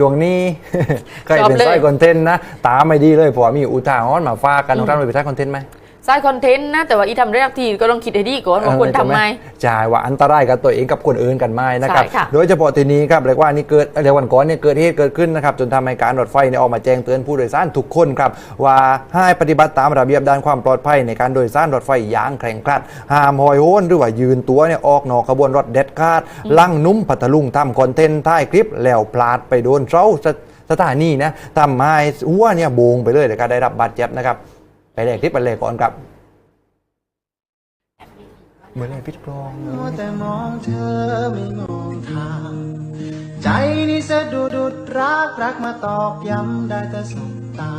ช่วงนี้ใครชอบเป็นเลยไส้คอนเทนต์นะ ตามไม่ดีเลยเพราะว่ามีอุทาหรณ์มาฝากกันน้องท่านเป็นไส้คอนเทนต์ไหม สายคอนเทนต์นะ แต่ว่าอีทำแรกทีก็ต้องคิดให้ดีก่อนว่าควรทำไหมใช่ว่าอันตรายกับตัวเองกับคนอื่นกันไหมนะครับใช่ค่ะโดยเฉพาะทีนี้ครับเรียกว่านี่เกิดเรียกวันก่อนเนี่ยเกิดเหตุเกิดขึ้นนะครับจนทำให้การรถไฟเนี่ยออกมาแจ้งเตือนผู้โดยสารทุกคนครับว่าให้ปฏิบัติตามระเบียบด้านความปลอดภัยในการโดยสารรถไฟอย่างเคร่งครัดห้ามหอยโหนหรือว่ายืนตัวเนี่ยออกนอกขบวนรถเด็ดขาดลั่งนุ่มพัทลุงทำคอนเทนต์ท้ายคลิปแล้วพลาดไปโดนเสาสสถานีนะทำให้หัวเนี่ยโบงไปเลยแล้วก็ได้รับบาดเจ็บนะครับ ไปเลยคลิปไปเลยก่อนครับเหมือนเลยพิษกรองมัวแต่มองเธอไม่มองทาง ใจนี่สะดุดุดรักรักมาตอกย้ำได้แต่สบตา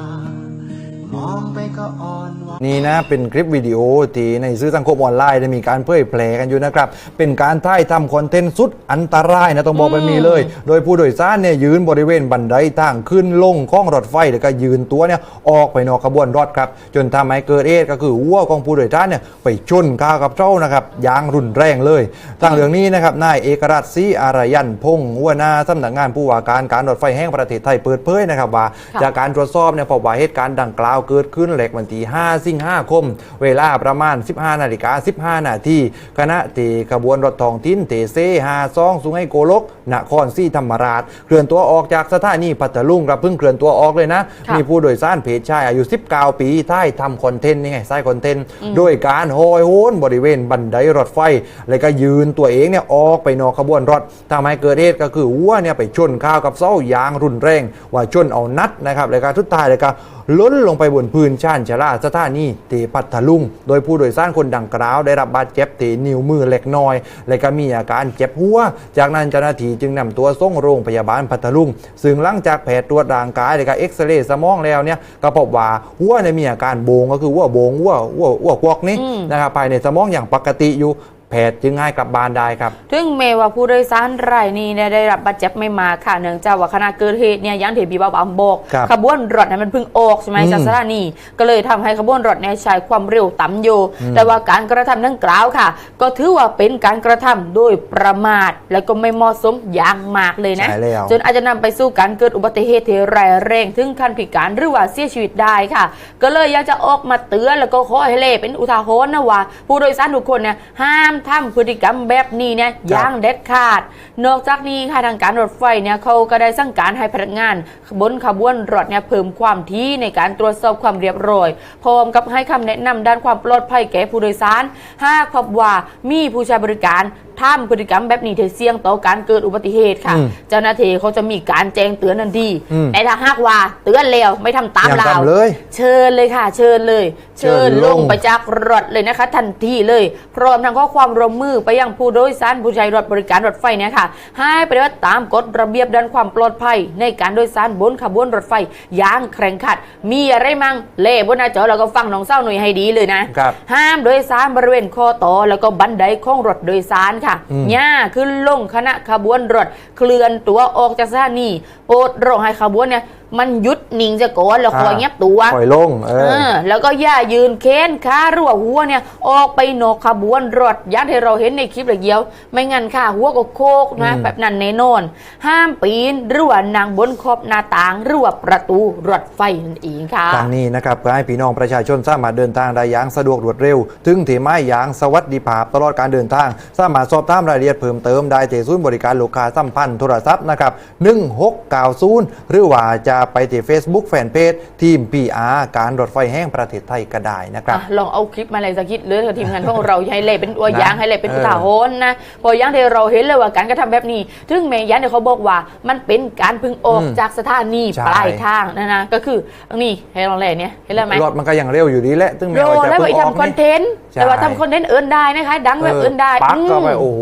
มองไปก็อ่อนหว นี่นะเป็นคลิปวิดีโอที่ในสื่อสังคมออนไลน์ได้มีการเผยแพร่กันอยู่นะครับ เป็นการถ่ายทำคอนเทนต์สุดอันตรายนะต้องบอกแบบนี้เลย โดยผู้โดยสารเนี่ยยืนบริเวณบันไดทางขึ้นลงข้องรถไฟแล้วก็ยืนตัวเนี่ยออกไปนอกขบวนรถครับ จนทำให้เกิดเหตุก็คือวัวของผู้โดยสารเนี่ยไปชนข้ากับเจ้านะครับยางรุนแรงเลยทางเรื่องนี้นะครับนายเอกราชศรีอารยันพงศ์หัวหน้าสำนักงานผู้ว่าการการรถไฟแห่งประเทศไทยเปิดเผยนะครับว่าจากการตรวจสอบเนี่ยพบว่าเหตุการณ์ดังกล่าวเกิดขึ้นเหล็กวันที่5สิงหาคม เวลาประมาณ 15 นาฬิกา 15 นาทีคณะตีขบวนรถทองทิ้นเตเซ่ฮาซองสุงให้โกลกนครศรีธรรมราช เคลื่อนตัวออกจากสถานีพัทลุงครับเพิ่งเคลื่อนตัวออกเลยนะค่ะมีผู้โดยสารเพศชายอายุ 19 ปีท้ายทำคอนเทนต์นี่ไงไส้คอนเทนต์โดยการโหอยโหนบริเวณบันไดรถไฟ แล้วก็ยืนตัวเองเนี่ยออกไปนอกขบวนรถทำให้เกิดเหตุก็คือวัวเนี่ยไปชนข้าวกับเสาอย่างรุนแรง ว่าชนเอานัดนะครับแล้วก็ทุดท้ายแล้วก็ล้นลงไปบนพื้นชานชาลาสถานีเตพัทลุง โดยผู้โดยสารคนดังกล่าว ได้รับบาดเจ็บเตนิ้วมือเล็กน้อย และก็มีอาการเจ็บหัว จากนั้นเจ้าหน้าที่จึงนำตัวส่งโรงพยาบาลพัทลุง ซึ่งหลังจากแพทย์ตรวจร่างกายและก็เอ็กซเรย์สมองแล้วเนี่ยก็พบว่าหัวเนี่ยมีอาการโบงก็คือหัวโบงหัวหัวหัวกวอกนี่อืมนะครับภายในสมองอย่างปกติอยู่ แพทย์จึงให้กลับบ้านได้ครับ ถึงแม้ว่าผู้โดยสารรายนี้เนี่ยได้รับบาดเจ็บไม่มากค่ะ เนื่องจากว่าขณะเกิดเหตุเนี่ยอยังเทบีบาบามบอกครับขบวนรถเนี่ยมันเพิ่งออกใช่ไหมอืมจากสถานีก็เลยทำให้ขบวนรถเนี่ยใช้ความเร็วต่ำอยู่แต่ว่าการกระทำดังกล่าวค่ะ ก็ถือว่าเป็นการกระทำโดยประมาท และก็ไม่เหมาะสมอย่างมากเลยนะ ใช่แล้ว จนอาจจะนำไปสู่การเกิดอุบัติเหตุที่ร้ายแรงถึงขั้นพิการหรือว่าเสียชีวิตได้ค่ะ ก็เลยอยากจะออกมาเตือนแล้วก็ขอให้เล่เป็นอุทาหรณ์นะว่า ผู้โดยสารทุกคนเนี่ยห้ามทำพฤติกรรมแบบนี้เนี่ยอย่างเด็ดขาด นอกจากนี้ค่ะทางการรถไฟเนี่ยเขาก็ได้สั่งการให้พนักงาน บนขบวนรถเนี่ยเพิ่มความที่ในการตรวจสอบความเรียบร้อยพร้อมกับให้คำแนะนำด้านความปลอดภัยแก่ผู้โดยสาร หากพบว่ามีผู้ใช้บริการทำพฤติกรรมแบบนี้ที่เสี่ยงต่อการเกิดอุบัติเหตุค่ะอืมเจ้าหน้าที่เขาจะมีการแจ้งเตือนทันทีอืมแต่ถ้าหากว่าเตือนแล้วไม่ทำตามอย่างเราทำเลยเชิญเลยค่ะ เชิญเลย เชิเชิญญลลงงไปจากรถเลยนะคะ ทันทีเลย พร้อมทั้งข้อความร่วมมือไปยังผู้โดยสารผู้ใช้รถบริการรถไฟเนี่ยค่ะ ให้ปฏิบัติตามกฎระเบียบด้านความปลอดภัย ในการโดยสารบนขบวนรถไฟอย่างเคร่งครัด มีอะไรมั่งเล่บนหน้าจอแล้วก็ฟังน้องเศร้าหน่อยให้ดีเลยนะครับห้ามโดยสารบริเวณคอต่อแล้วก็บันไดของรถโดยสารค่ะอืมย่าขึ้นลงขณะขบวนรถเคลื่อนตัวออกจากสถานีโปรดรอให้ขบวนเนี่ย มันหยุดนิ่งจะก่อนแล้วคอยเงียบตัวปล่อยลงเอเอออแล้วก็อย่ายืนเค้นขาหรือว่าหัวเนี่ย ออกไปนอกขบวนรถอย่างที่เราเห็นในคลิปเลยเดียว ไม่งั้นค่ะหัวก็โคกนะอืมแบบนั้นแน่นอน ห้ามปีนหรือว่านั่งบนขอบหน้าต่างหรือว่าประตูรถไฟนั่นเองค่ะทางนี้นะครับก็ให้พี่น้องประชาชนสามารถเดินทางได้อย่างสะดวกรวดเร็ว ถึงที่ไม้อย่างสวัสดิภาพตลอดการเดินทาง สามารถสอบถามรายละเอียดเพิ่มเติมได้ที่ศูนย์บริการลูกค้าสัมพันธ์โทรศัพท์นะครับ1690หรือว่าจะไปที่ Facebook แฟนเพจทีม PR การรถไฟแห่งประเทศไทยก็ได้นะครับอะลองเอาคลิปมาเลยสักคิดเลยกับทีมงานของเราให้เล่เป็นตัวอย่างนะให้เล่เป็นเอออุทาหรณ์นะเพออย่างที่เราเห็นเลยว่าการกระทำแบบนี้ถึงแม้ยันเนี่ยเขาบอกว่ามันเป็นการพึงออกอืมจากสถานีใช่ปลายทางนะนะก็คืออันนี้ให้ลองเล่เนี่ยเห็นแล้วไหมรถมันก็ยังเร็วอยู่ดีแหละถึงแม้โรว่าจะแล้วไปเพิ่งออกทำคอนเทนต์ใช่แต่ว่าทำคอนเทนต์เอินได้นะคะดังแบบเอินได้ปักก็ไปอืมโอ้โห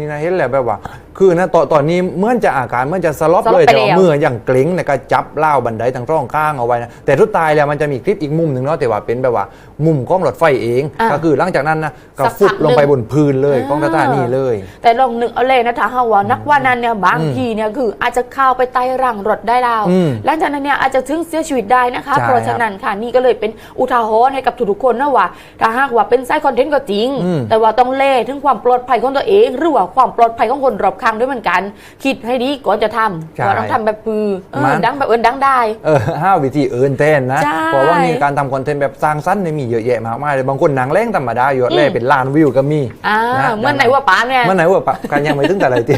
นี่นะเห็นแล้วแบบว่า คือนะตอนตอนนี้เหมื่อนจะอาการเหมื่อนจะสลบสลบเลยไปแต่ว่าแล้ว มืออย่างเกร็งเนี่ยก็จับเล่าวบันไดทางร่องข้างเอาไว้นะแต่ทุดตายแล้วมันจะมีคลิปอีกมุมหนึ่งเนาะแต่ว่าเป็นแบบว่า มุมของรถไฟเอง อะก็คือหลังจากนั้นนะก็สักพักฟุบลงไปหนึ่ง บนพื้นเลยของสถานีเลย แต่ลองนึกเอาเลยนะถ้าหากว่านักว่านั้นเนี่ยบางทีเนี่ยคืออาจจะเข้าไปไต่รังรถได้แล้วอืมหลังจากนั้นเนี่ยอาจจะถึงเสียชีวิตได้นะคะ ใช่เพราะฉะนั้นค่ะนี่ก็เลยเป็นอุทาหรณ์ให้กับทุกๆคนนะว่าถ้าหากว่าเป็นไซต์คอนเทนต์ก็จริง อืม แต่ว่าต้องเล่ถึงความปลอดภัยของตัวเอง หรือว่าความปลอดภัยของคนรอบข้างรั้งด้วยเหมือนกัน คิดให้ดีก่อนจะทำใช่ก่อนต้องทำแบบพือเอมัอนดังแบบเอินดังได้เออห้าวิธีอื่นแทนนะใช่เพราะว่ามีการทำคอนเทนต์แบบสร้างสรรค์เนี่ยมีเยอะแยะมากมายเลยบางคนหนังแรงธรรมดาอยู่แล่เป็นล้านวิวก็มีอ่านะเมื่อไหนว่าป้าเนี่ยเมื่อไหนว่าปะการยังไม่ถึงแต่อะไรที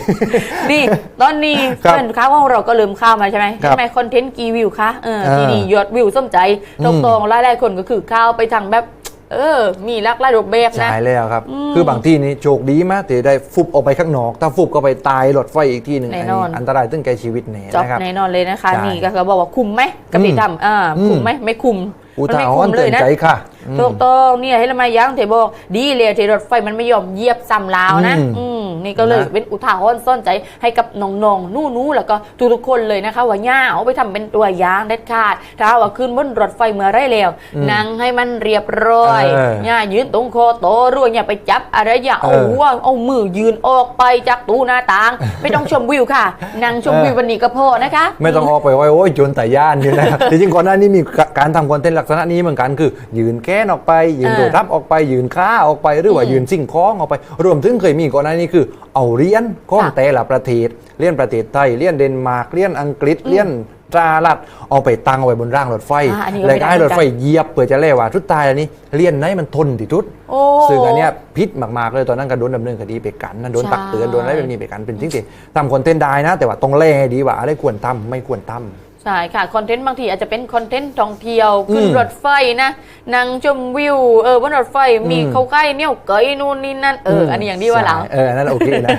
นี่ตอนนี้ครับเพื่อนค้าของเราก็ลืมข้าวมาใช่ไหมครับใช่ไหมคอนเทนต์กี่วิวคะเอออ่าทีนี้ยอดวิวสมใจอืตรมงๆหลายๆคนก็คือข้าวไปทางแบบ เออ มีหลักหลายรูปแบบนะ ใช่แล้วครับอืมคือบางที่นี่โชคดีมากที่ได้ฟุบออกไปข้างนอก ถ้าฟุบก็ไปตายหลอดไฟอีกที่หนึ่งแน่นอน อันตรายถึงแก่ชีวิตแน่จอบนะครับ แน่นอนเลยนะคะ ใช่นี่ก็คือบอกว่าคุมไหมกับพี่ทำอ่าอืมคุมไหมไม่คุมอุมันทาไม่หคุรมณ์เลเตือยนนะ ใจค่ะอืม ถูกต้องเนี่ยให้ละมายังเทบอกดีเลยที่รถไฟมันไม่ยอมเหยียบซ้ำลาวนะอืมอืมนี่ก็เลยนะเป็นอุทาหรณ์ซ่อนใจให้กับน้องๆนู่ๆแล้วก็ทุกๆคนเลยนะคะ ว่าย่าเอาไปทำเป็นตัวอย่างเด็ดขาดถ้าว่าขึ้นบนรถไฟเมื่อไรแล้วนั่งให้มันเรียบร้อยเออย่ายืนตรงคอโตะรั่วอย่าไปจับอะไรอย่าเอาเออหัวเอามือยืนออกไปจากตู้หน้าต่าง ไม่ต้องชมวิวค่ะนั่งชมวิววันนี้ก็พอนะคะ ไม่ต้องออกไปไว้โอ้ยจนแต่ย่านอยู่นะครับจริงๆก่อนหน้านี้มีการทำคอนเทนต์ลักษณะนี้เหมือนกันคือ ยืนแก้นออกไป ยืนเออโดดรับออกไปยืนค้าออกไปหรือว่าอืมยืนสิ่งของออกไป รวมถึงเคยมีก่อนหน้านี้คือ เอาเหรียญของค่ะแต่ละประเทศเลี่ยนประเทศไทยเลี่ยนเดนมาร์กเลี่ยนอังกฤษเลี่ยนตราลัดเอาไปตั้งเอาไว้บนร่างรถไฟอ่าอันนี้ก็แล้วไม่ก็ได้ให้รถไฟเหมือนกันเหยียบเพื่อจะเล่ว่าทุดตายอันนี้เลี่ยนไหนมันทนที่สุดโอ้ซึ่งอันเนี้ยพิษมากๆเลยตอนนั้นก็โดนดำเนินคดีไปกันนะโดนใช่ตักเตือนโดนอะไรแบบนี้ไปกันเป็นจริงๆทำคอนเทนต์ได้นะ แต่ว่าต้องแล่ให้ดีว่าอะไรควรทำไม่ควรทำ ใช่ค่ะ คอนเทนต์บางทีอาจจะเป็นคอนเทนต์ท่องเที่ยว ขึ้นอืมรถไฟนะนั่งชมวิว เออบนรถไฟมีอืมเขาใกล้เนี่ยเกยนู่นนี่นั่น เออออันนี้อย่างที่ว่าหลังใช่เอออันนั้นโอเคนะ